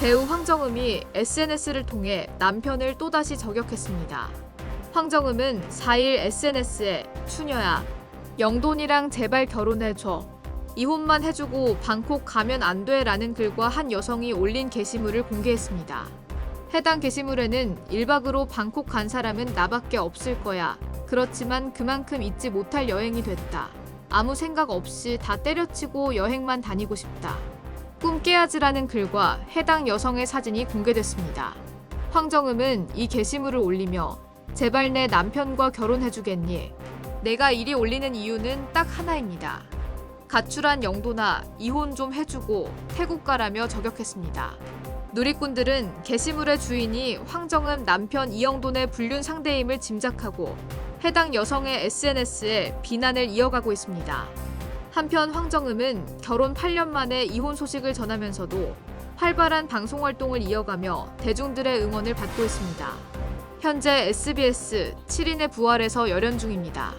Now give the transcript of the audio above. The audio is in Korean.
배우 황정음이 SNS를 통해 남편을 또다시 저격했습니다. 황정음은 4일 SNS에 추녀야, 영돈이랑 제발 결혼해줘. 이혼만 해주고 방콕 가면 안 돼 라는 글과 한 여성이 올린 게시물을 공개했습니다. 해당 게시물에는 1박으로 방콕 간 사람은 나밖에 없을 거야. 그렇지만 그만큼 잊지 못할 여행이 됐다. 아무 생각 없이 다 때려치고 여행만 다니고 싶다. 꿈 깨야지라는 글과 해당 여성의 사진이 공개됐습니다. 황정음은 이 게시물을 올리며 제발 내 남편과 결혼해주겠니? 내가 이리 올리는 이유는 딱 하나입니다. 가출한 영도나 이혼 좀 해주고 태국 가라며 저격했습니다. 누리꾼들은 게시물의 주인이 황정음 남편 이영돈의 불륜 상대임을 짐작하고 해당 여성의 SNS에 비난을 이어가고 있습니다. 한편 황정음은 결혼 8년 만에 이혼 소식을 전하면서도 활발한 방송 활동을 이어가며 대중들의 응원을 받고 있습니다. 현재 SBS 7인의 부활에서 열연 중입니다.